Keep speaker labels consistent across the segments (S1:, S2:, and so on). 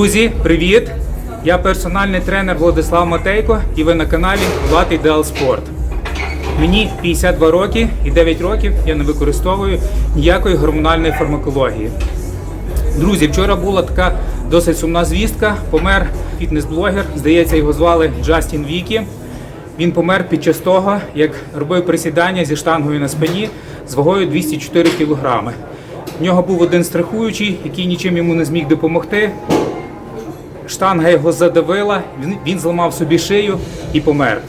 S1: Друзі, привіт! Я персональний тренер Владислав Матейко і ви на каналі Влад Ідеал Спорт. Мені 52 роки і 9 років я не використовую ніякої гормональної фармакології. Друзі, вчора була така досить сумна звістка. Помер фітнес-блогер, здається, його звали Джастін Вікі. Він помер під час того, як робив присідання зі штангою на спині з вагою 204 кг. В нього був один страхуючий, який нічим йому не зміг допомогти. Штанга його задавила, він, він зламав собі шию і помер.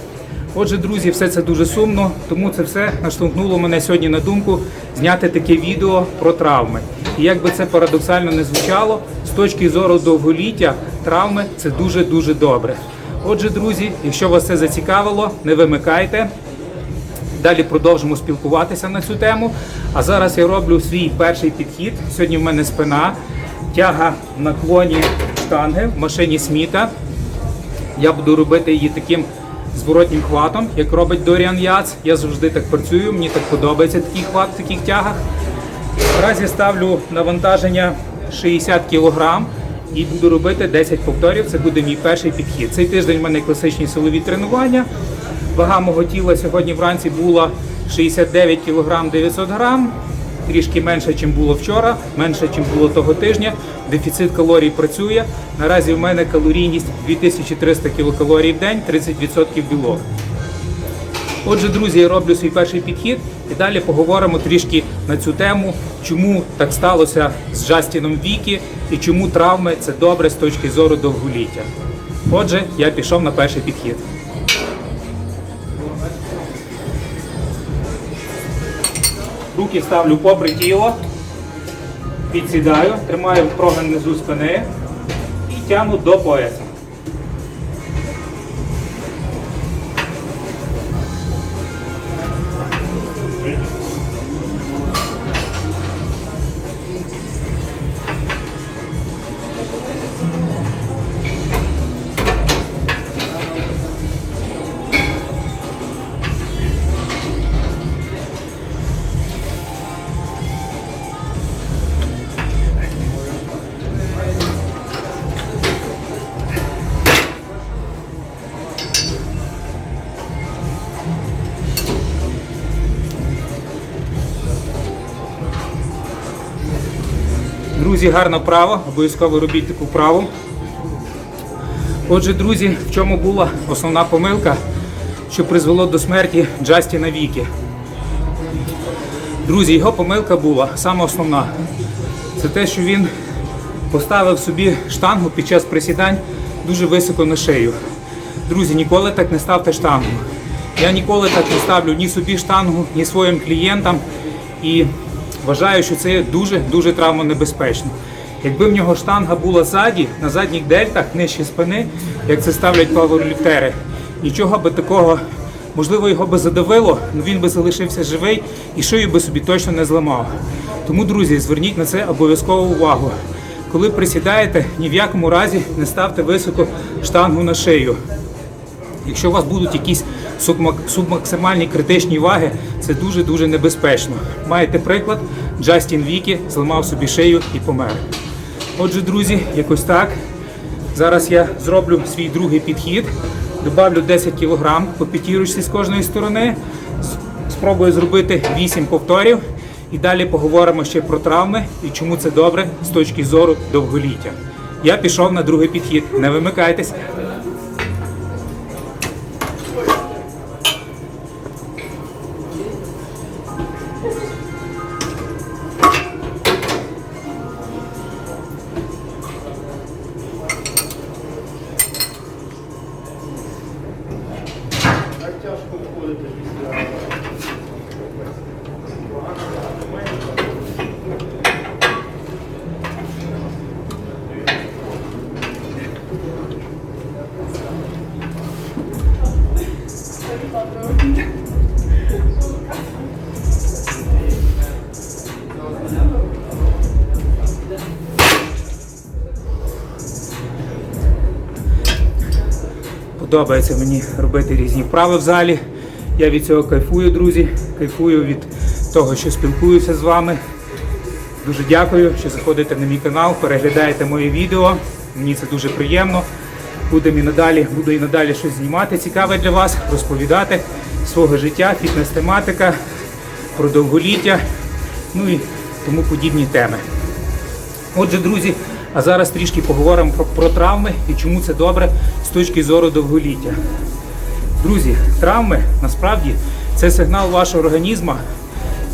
S1: Отже, друзі, все це дуже сумно, тому це все наштовхнуло мене сьогодні на думку зняти таке відео про травми. І як би це парадоксально не звучало, з точки зору довголіття травми це дуже-дуже добре. Отже, друзі, якщо вас це зацікавило, не вимикайте. Далі продовжимо спілкуватися на цю тему. А зараз я роблю свій перший підхід. Сьогодні в мене спина, тяга в наклоні штанги в машині Сміта. Я буду робити її таким зворотнім хватом, як робить Доріан Яц. Я завжди так працюю, мені так подобається такий хват в таких тягах. Наразі ставлю навантаження 60 кг і буду робити 10 повторів. Це буде мій перший підхід. Цей тиждень в мене класичні силові тренування. Вага мого тіла сьогодні вранці була 69 кг 900 г. Трішки менше, ніж було вчора, менше, ніж було того тижня. Дефіцит калорій працює. Наразі в мене калорійність 2300 кілокалорій в день, 30% білок. Отже, друзі, я роблю свій перший підхід і далі поговоримо трішки на цю тему, чому так сталося з Джастіном Вікі і чому травми це добре з точки зору довголіття. Отже, я пішов на перший підхід. Руки ставлю попри тіло, підсідаю, тримаю прогин внизу спини і тягну до пояса. Друзі, гарна права, обов'язково робіть таку праву. Отже, друзі, в чому була основна помилка, що призвело до смерті Джастіна Вікі? Друзі, його помилка була саме основна. Це те, що він поставив собі штангу під час присідань дуже високо на шию. Друзі, ніколи так не ставте штангу. Я ніколи так не ставлю ні собі штангу, ні своїм клієнтам. І вважаю, що це дуже-дуже травмонебезпечно. Якби в нього штанга була ззаді, на задніх дельтах, нижче спини, як це ставлять пауерліфтери, нічого би такого, можливо, його би задавило, але він би залишився живий і шию би собі точно не зламав. Тому, друзі, зверніть на це обов'язково увагу. Коли присідаєте, ні в якому разі не ставте високо штангу на шию. Якщо у вас будуть якісь субмаксимальні критичні ваги, це дуже-дуже небезпечно. Маєте приклад, Джастін Вікі зламав собі шию і помер. Отже, друзі, якось так. Зараз я зроблю свій другий підхід, добавлю 10 кг по п'ятірочці з кожної сторони. Спробую зробити 8 повторів і далі поговоримо ще про травми і чому це добре з точки зору довголіття. Я пішов на другий підхід. Не вимикайтесь. Подобається мені робити різні вправи в залі. Я від цього кайфую, друзі. Кайфую від того, що спілкуюся з вами. Дуже дякую, що заходите на мій канал, переглядаєте мої відео. Мені це дуже приємно. Будемо і надалі, буду і надалі щось знімати цікаве для вас, розповідати свого життя, фітнес-тематика, про довголіття, ну і тому подібні теми. Отже, друзі, а зараз трішки поговоримо про, про травми і чому це добре з точки зору довголіття. Друзі, травми насправді це сигнал вашого організму.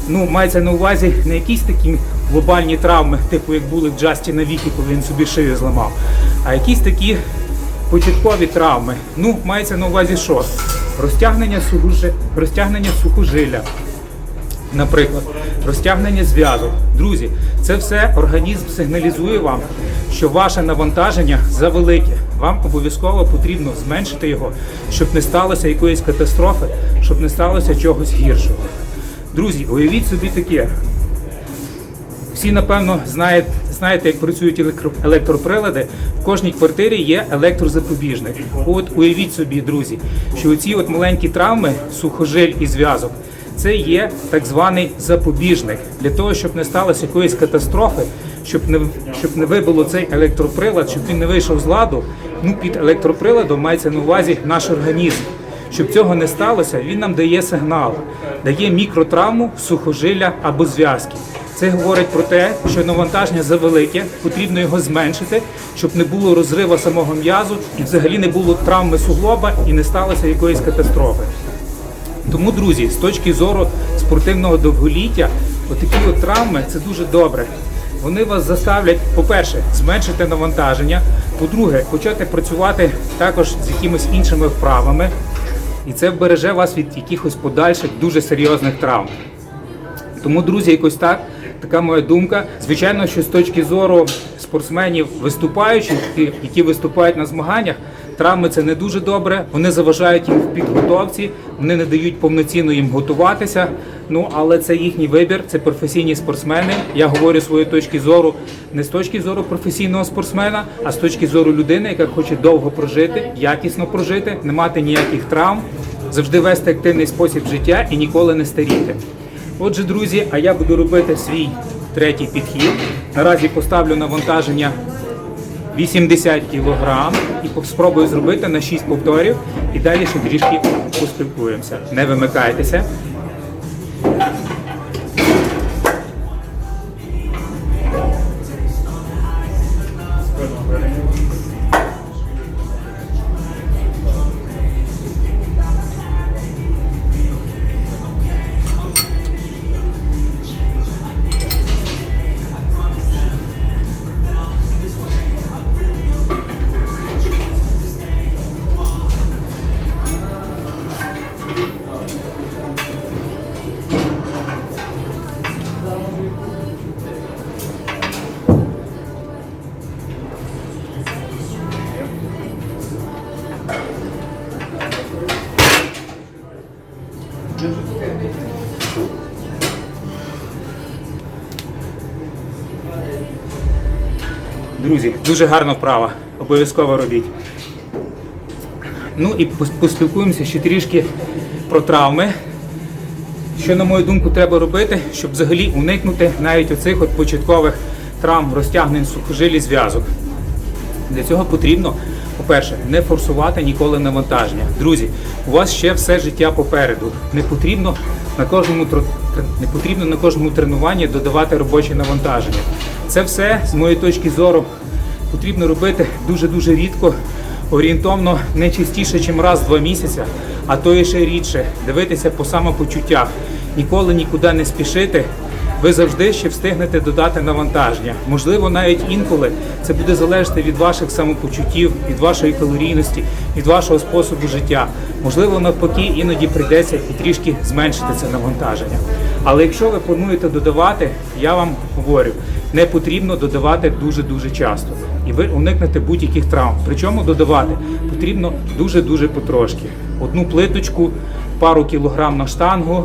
S1: Ну, мається на увазі не якісь такі глобальні травми, типу як були в Джастіна Вікі, коли він собі шию зламав, а якісь такі початкові травми. Ну, мається на увазі що? Розтягнення, сухожи... Розтягнення сухожилля, наприклад, розтягнення зв'язок. Друзі, це все організм сигналізує вам, що ваше навантаження завелике. Вам обов'язково потрібно зменшити його, щоб не сталося якоїсь катастрофи, щоб не сталося чогось гіршого. Друзі, уявіть собі таке. Всі, напевно, знають, знаєте, як працюють електро- електроприлади. В кожній квартирі є електрозапобіжник. От уявіть собі, друзі, що оці от маленькі травми, сухожиль і зв'язок, це є так званий запобіжник для того, щоб не сталося якоїсь катастрофи, щоб не щоб не вибило цей електроприлад, щоб він не вийшов з ладу. Ну під електроприладом мається на увазі наш організм. Щоб цього не сталося, він нам дає сигнал, дає мікротравму сухожилля або зв'язки. Це говорить про те, що навантаження завелике, потрібно його зменшити, щоб не було розриву самого м'язу і взагалі не було травми суглоба і не сталося якоїсь катастрофи. Тому, друзі, з точки зору спортивного довголіття, отакі от травми це дуже добре. Вони вас заставлять, по-перше, зменшити навантаження, по-друге, почати працювати також з якимись іншими вправами, і це вбереже вас від якихось подальших дуже серйозних травм. Тому, друзі, якось так. Така моя думка. Звичайно, що з точки зору спортсменів виступаючих, які- виступають на змаганнях, травми це не дуже добре. Вони заважають їм в підготовці, вони не дають повноцінно їм готуватися. Ну але це їхній вибір, це професійні спортсмени. Я говорю свою точки зору не з точки зору професійного спортсмена, а з точки зору людини, яка хоче довго прожити, якісно прожити, не мати ніяких травм, завжди вести активний спосіб життя і ніколи не старіти. Отже, друзі, а я буду робити свій третій підхід. Наразі поставлю навантаження 80 кг і спробую зробити на 6 повторів. І далі ще трішки поспілкуємося. Не вимикайтеся. Друзі, дуже гарна вправа. Обов'язково робіть. Ну і поспілкуємося ще трішки про травми. Що, на мою думку, треба робити, щоб взагалі уникнути навіть оцих от початкових травм розтягнень сухожилі зв'язок. Для цього потрібно, по-перше, не форсувати ніколи навантаження. Друзі, у вас ще все життя попереду. Не потрібно на кожному не потрібно на кожному тренуванні додавати робоче навантаження. Це все, з моєї точки зору, потрібно робити дуже-дуже рідко, орієнтовно не частіше, ніж раз в два місяці, а то і ще рідше. Дивитися по самопочуттях. Ніколи нікуди не спішити. Ви завжди ще встигнете додати навантаження. Можливо, навіть інколи це буде залежати від ваших самопочуттів, від вашої калорійності, від вашого способу життя. Можливо, навпаки, іноді прийдеться і трішки зменшити це навантаження. Але якщо ви плануєте додавати, я вам говорю, не потрібно додавати дуже-дуже часто. І ви уникнете будь-яких травм. Причому додавати потрібно дуже-дуже потрошки. Одну плиточку, пару кілограм на штангу,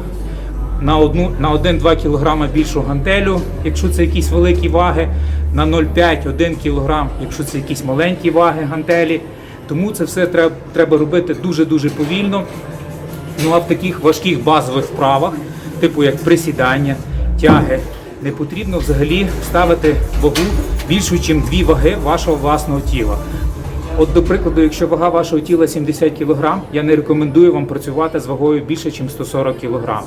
S1: на одну на 1-2 кг більшу гантелю, якщо це якісь великі ваги, на 0,5-1 кг, якщо це якісь маленькі ваги гантелі. Тому це все треба, треба робити дуже-дуже повільно. Ну а в таких важких базових вправах, типу як присідання, тяги, не потрібно взагалі ставити вагу більшу, ніж дві ваги вашого власного тіла. От, до прикладу, якщо вага вашого тіла 70 кг, я не рекомендую вам працювати з вагою більше, ніж 140 кг.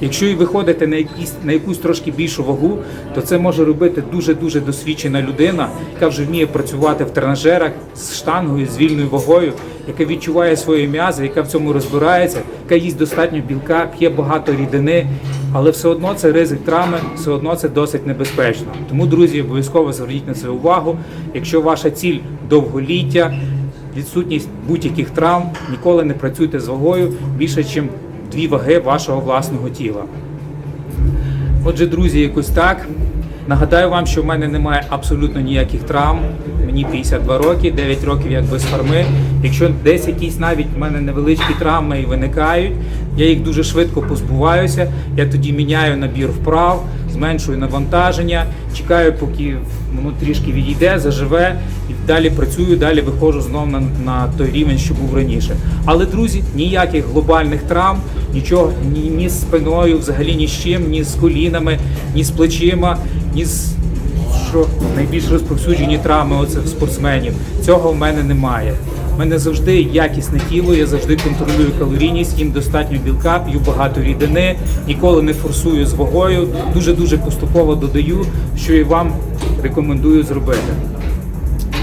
S1: Якщо і виходите на якісь на якусь трошки більшу вагу, то це може робити дуже дуже досвідчена людина, яка вже вміє працювати в тренажерах з штангою, з вільною вагою, яка відчуває свої м'язи, яка в цьому розбирається, яка їсть достатньо білка, п'є багато рідини, але все одно це ризик травми, все одно це досить небезпечно. Тому, друзі, обов'язково зверніть на це увагу. Якщо ваша ціль довголіття, відсутність будь-яких травм, ніколи не працюйте з вагою більше, ніж дві ваги вашого власного тіла. Отже, друзі, якось так. Нагадаю вам, що в мене немає абсолютно ніяких травм. Мені 52 роки, 9 років як без форми. Якщо десь якісь навіть в мене невеличкі травми і виникають, я їх дуже швидко позбуваюся. Я тоді міняю набір вправ, зменшую навантаження, чекаю, поки воно трішки відійде, заживе, і далі працюю, далі виходжу знову на, на той рівень, що був раніше. Але, друзі, ніяких глобальних травм, нічого ні, ні з спиною, взагалі ні з чим, ні з колінами, ні з плечима, ні з що найбільш розповсюджені травми оце в спортсменів. Цього в мене немає. У мене завжди якісне тіло, я завжди контролюю калорійність, їм достатньо білка, п'ю багато рідини, ніколи не форсую з вагою, дуже дуже поступово додаю, що і вам рекомендую зробити.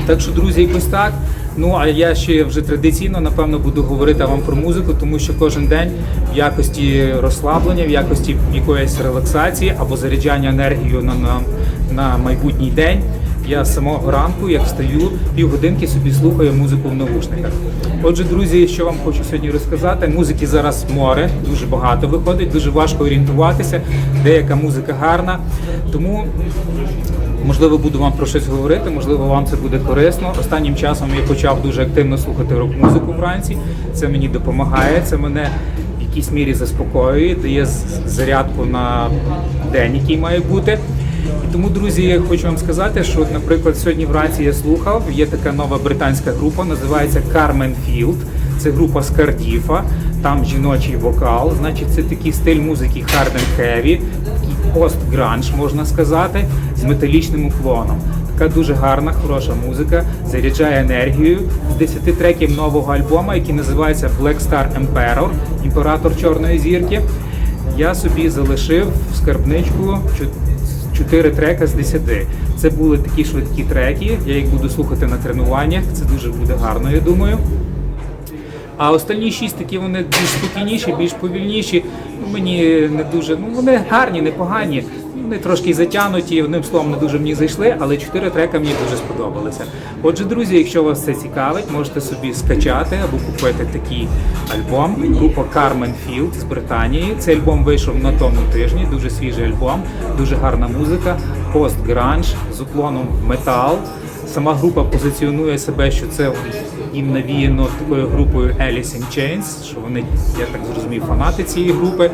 S1: Так що, друзі, якось так. Ну а я ще вже традиційно напевно буду говорити вам про музику, тому що кожен день в якості розслаблення, в якості якоїсь релаксації або заряджання енергією на, на, на майбутній день. Я самого ранку, як встаю, півгодинки собі слухаю музику в навушниках. Отже, друзі, що вам хочу сьогодні розказати. Музики зараз море, дуже багато виходить, дуже важко орієнтуватися. Деяка музика гарна. Тому Можливо, буду вам про щось говорити, можливо, вам це буде корисно. Останнім часом я почав дуже активно слухати рок-музику вранці. Це мені допомагає, це мене в якійсь мірі заспокоює, дає зарядку на день, який має бути. Тому, друзі, я хочу вам сказати, що, наприклад, сьогодні вранці я слухав, є така нова британська група, називається Carmen Field. Це група з Кардіфа, там жіночий вокал, значить, це такий стиль музики hard and heavy, такий пост-гранж, можна сказати, з металічним уклоном. Така дуже гарна, хороша музика, заряджає енергією. З 10 треків нового альбому, який називається Black Star Emperor, імператор чорної зірки. Я собі залишив в скарбничку 4 трека з 10. Це були такі швидкі треки. Я їх буду слухати на тренуваннях. Це дуже буде гарно, я думаю. А останні шість такі вони більш спокійніші, більш повільніші. Ну, Мені не дуже, ну вони гарні, непогані. Вони трошки затягнуті, одним словом, не дуже мені зайшли, але чотири трека мені дуже сподобалися. Отже, друзі, якщо вас це цікавить, можете собі скачати або купити такий альбом. Група Carmen Field з Британії. Цей альбом вийшов на тому тижні. Дуже свіжий альбом, дуже гарна музика, пост-гранж з уклоном в метал. Сама група позиціонує себе, що це їм навіяно такою групою Alice in Chains, що вони, я так зрозумів, фанати цієї групи.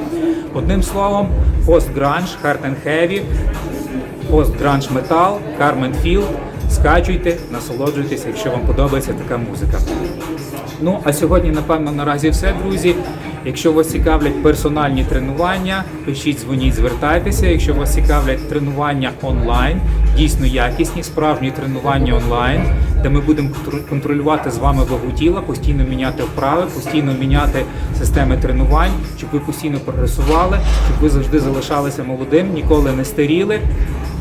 S1: Одним словом, пост-гранж, heavy, пост-гранж метал, Carmen Field. Скачуйте, насолоджуйтесь, якщо вам подобається така музика. Ну а сьогодні, напевно, наразі все, друзі. Якщо вас цікавлять персональні тренування, пишіть, дзвоніть, звертайтеся. Якщо вас цікавлять тренування онлайн, дійсно якісні, справжні тренування онлайн, де ми будемо контролювати з вами вагу тіла, постійно міняти вправи, постійно міняти системи тренувань, щоб ви постійно прогресували, щоб ви завжди залишалися молодим, ніколи не старіли.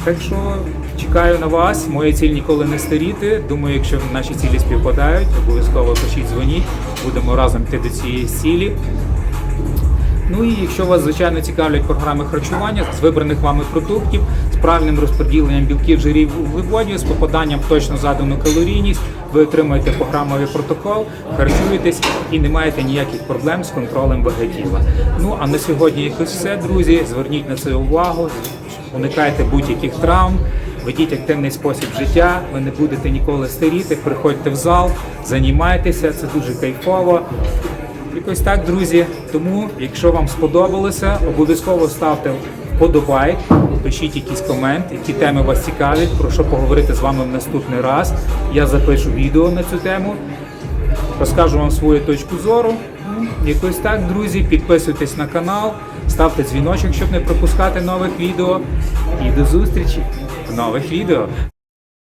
S1: Так що чекаю на вас. Моя ціль ніколи не старіти. Думаю, якщо наші цілі співпадають, обов'язково пишіть, дзвоніть. Будемо разом йти до цієї цілі. Ну і якщо вас звичайно цікавлять програми харчування з вибраних вами продуктів, з правильним розподіленням білків, жирів, вуглеводів, з попаданням в точно задану калорійність, ви отримаєте програмовий протокол, харчуєтесь і не маєте ніяких проблем з контролем ваги тіла. Ну а на сьогодні якось все, друзі. Зверніть на це увагу, уникайте будь-яких травм. Ведіть активний спосіб життя, ви не будете ніколи старіти, приходьте в зал, займайтеся, це дуже кайфово. Якось так, друзі. Тому, якщо вам сподобалося, обов'язково ставте вподобайк, пишіть якийсь комент, які теми вас цікавлять, про що поговорити з вами в наступний раз. Я запишу відео на цю тему, розкажу вам свою точку зору. Ну, Якось так, друзі, підписуйтесь на канал, ставте дзвіночок, щоб не пропускати нових відео. І до зустрічі нових відео.